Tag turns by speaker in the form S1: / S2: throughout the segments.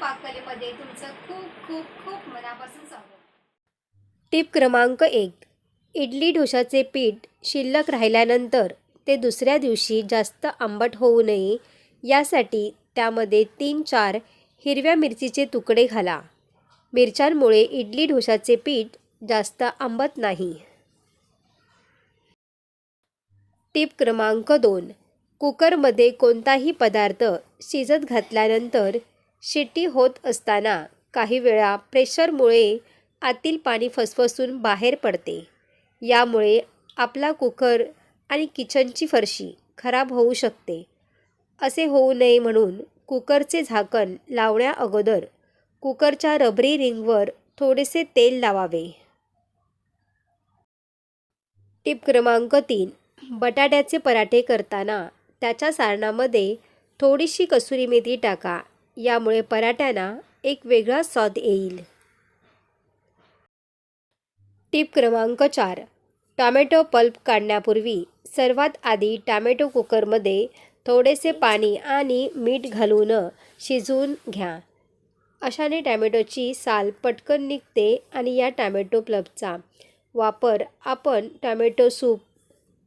S1: पाककलेमध्ये तुमचं खूप खूप खूप मनापासून स्वागत.
S2: टीप क्रमांक एक. इडली डोशाचे पीठ शिल्लक राहिल्यानंतर ते दुसऱ्या दिवशी जास्त आंबट होऊ नये यासाठी त्यामध्ये तीन चार हिरव्या मिरचीचे तुकडे घाला. मिरच्यांमुळे इडली डोशाचे पीठ जास्त आंबत नाही. टिप क्रमांक दोन. कुकरमध्ये कोणताही पदार्थ शिजत घातल्यानंतर शिट्टी होत असताना काही वेळा प्रेशरमुळे आतील पाणी फसफसून बाहेर पडते. यामुळे आपला कुकर आणि किचनची फरशी खराब होऊ शकते. असे होऊ नये म्हणून कुकरचे झाकण लावण्या अगोदर कुकरच्या रबरी रिंगवर थोडेसे तेल लावावे. टीप क्रमांक तीन. बटाट्याचे पराठे करताना त्याच्या सारणामध्ये थोडीशी कसुरी मेथी टाका यामुळे पराठ्यांना एक वेगळा स्वाद येईल. टिप क्रमांक चार. टॉमॅटो पल्प काढण्यापूर्वी सर्वात आधी टॉमॅटो कुकरमध्ये थोडेसे पाणी आणि मीठ घालून शिजवून घ्या. अशाने टॅमॅटोची साल पटकन निघते आणि या टॅमॅटो प्लबचा वापर आपण टॅमॅटो सूप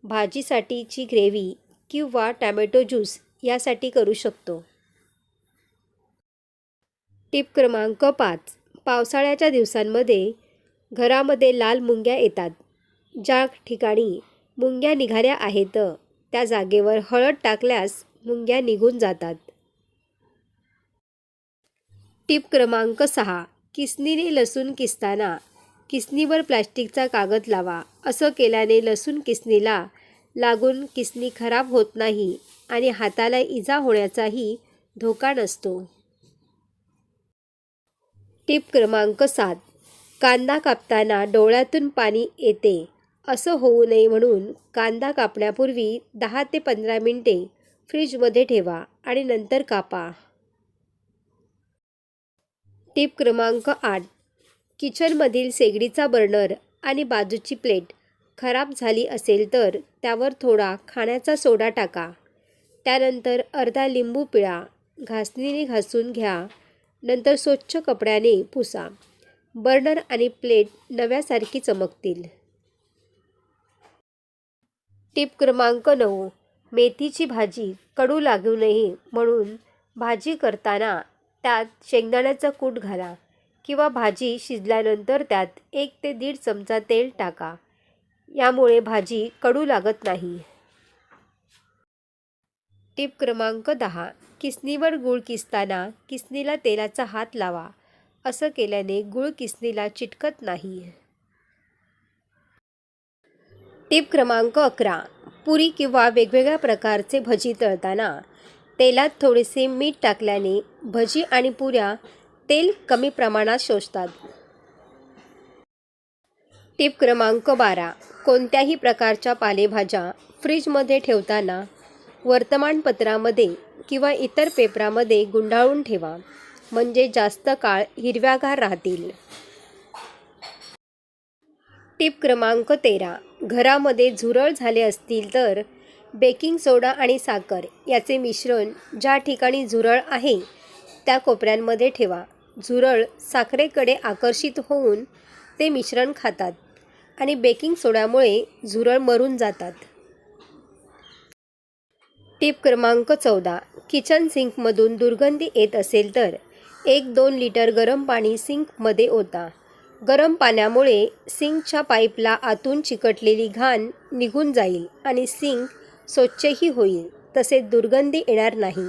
S2: भाजीसाठीची ग्रेव्ही किंवा टॅमॅटो ज्यूस यासाठी करू शकतो. टिप क्रमांक पाच. पावसाळ्याच्या दिवसांमध्ये घरामध्ये लाल मुंग्या येतात. ज्या ठिकाणी मुंग्या निघाल्या आहेत त्या जागेवर हळद टाकल्यास मुंग्या निघून जातात. टिप क्रमांक सहा. किसनीने लसूण किसताना किसनीवर प्लॅस्टिकचा कागद लावा. असं केल्याने लसूण किसनीला लागून किसनी खराब होत नाही आणि हाताला इजा होण्याचाही धोका नसतो. टिप क्रमांक सात. कांदा कापताना डोळ्यातून पाणी येते. असं होऊ नये म्हणून कांदा कापण्यापूर्वी दहा ते पंधरा मिनटे फ्रीजमध्ये ठेवा आणि नंतर कापा. टीप क्रमांक आठ. किचनमधील शेगडीचा बर्नर आणि बाजूची प्लेट खराब झाली असेल तर त्यावर थोडा खाण्याचा सोडा टाका. त्यानंतर अर्धा लिंबू पिळा घासणीने घासून घ्या. नंतर स्वच्छ कपड्याने पुसा. बर्नर आणि प्लेट नव्यासारखी चमकतील. टिप क्रमांक नऊ. मेथीची भाजी कडू लागू नये म्हणून भाजी करताना त्यात शेंगदाण्याचा कूट घाला किंवा भाजी शिजल्यानंतर त्यात एक ते दीड चमचा तेल टाका. यामुळे भाजी कडू लागत नाही. टीप क्रमांक दहा. किसनीवर गूळ किसताना किसनीला तेलाचा हात लावा असं केल्याने गूळ किसनीला चिटकत नाही. टिप क्रमांक अकरा. पुरी किंवा वेगवेगळ्या प्रकारचे भजी तळताना तेलात थोडेसे मीठ टाकल्याने भजी आणि पुऱ्या तेल कमी प्रमाणात शोषतात. टिप क्रमांक बारा. कोणत्याही प्रकारच्या पालेभाज्या फ्रीजमध्ये ठेवताना वर्तमानपत्रामध्ये किंवा इतर पेपरामध्ये गुंडाळून ठेवा. म्हणजे जास्त काळ हिरव्यागार राहतील. टिप क्रमांक तेरा. घरामध्ये झुरळ झाले असतील तर बेकिंग सोडा आणि साखर याचे मिश्रण ज्या ठिकाणी झुरळ आहे त्या कोपऱ्यांमध्ये ठेवा. झुरळ साखरेकडे आकर्षित होऊन ते मिश्रण खातात आणि बेकिंग सोड्यामुळे झुरळ मरून जातात. टिप क्रमांक चौदा. किचन सिंकमधून दुर्गंधी येत असेल तर एक दोन लिटर गरम पाणी सिंकमध्ये ओता. गरम पाण्यामुळे सिंकच्या पाईपला आतून चिकटलेली घाण निघून जाईल आणि सिंक स्वच्छही होईल तसेच दुर्गंधी येणार नाही.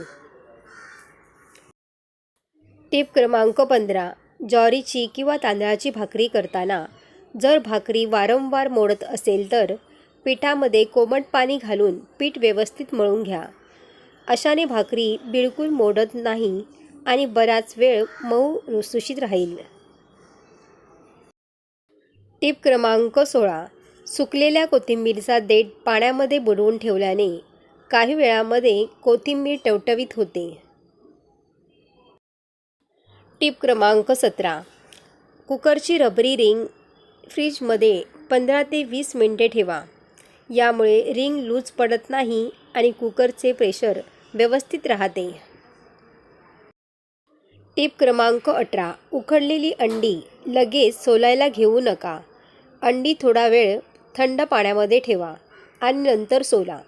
S2: टिप क्रमांक पंधरा. ज्वारीची किंवा तांदळाची भाकरी करताना जर भाकरी वारंवार मोडत असेल तर पिठामध्ये कोमट पाणी घालून पीठ व्यवस्थित मळून घ्या. अशाने भाकरी बिलकुल मोडत नाही आणि बराच वेळ मऊ रुसुशीत राहील. टिप क्रमांक सोळा. सुकलेल्या कोथिंबीरचा देठ पाण्यामध्ये बुडवून ठेवल्याने काही वेळामध्ये कोथिंबीर टवटवीत होते. टिप क्रमांक सतरा. कुकरची रबरी रिंग फ्रीजमध्ये पंधरा ते वीस मिनटे ठेवा. यामुळे रिंग लूज पडत नाही आणि कुकरचे प्रेशर व्यवस्थित राहते. टिप क्रमांक अठरा. उकडलेली अंडी लगेच सोलायला घेऊ नका. अंडी थोडा वेळ थंड पाण्यामध्ये ठेवा आणि नंतर सोला.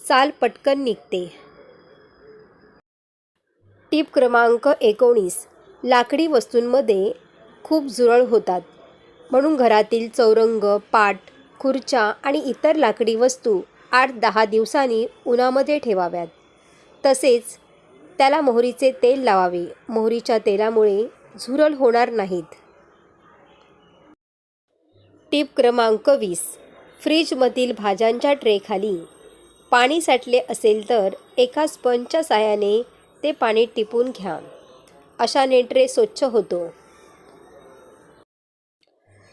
S2: साल पटकन निघते. टिप क्रमांक एकोणीस. लाकडी वस्तूंमध्ये खूप झुरळ होतात. म्हणून घरातील चौरंग पाट खुर्च्या आणि इतर लाकडी वस्तू आठ दहा दिवसांनी उन्हामध्ये ठेवाव्यात. तसेच त्याला मोहरीचे तेल लावावे. मोहरीच्या तेलामुळे झुरळ होणार नाहीत. टीप क्रमांक वीस. फ्रीजमधील भाज्यांच्या ट्रेखाली पाणी साठले असेल तर एका स्पंजच्या साहाय्याने ते पाणी टिपून घ्या. अशाने ट्रे स्वच्छ होतो.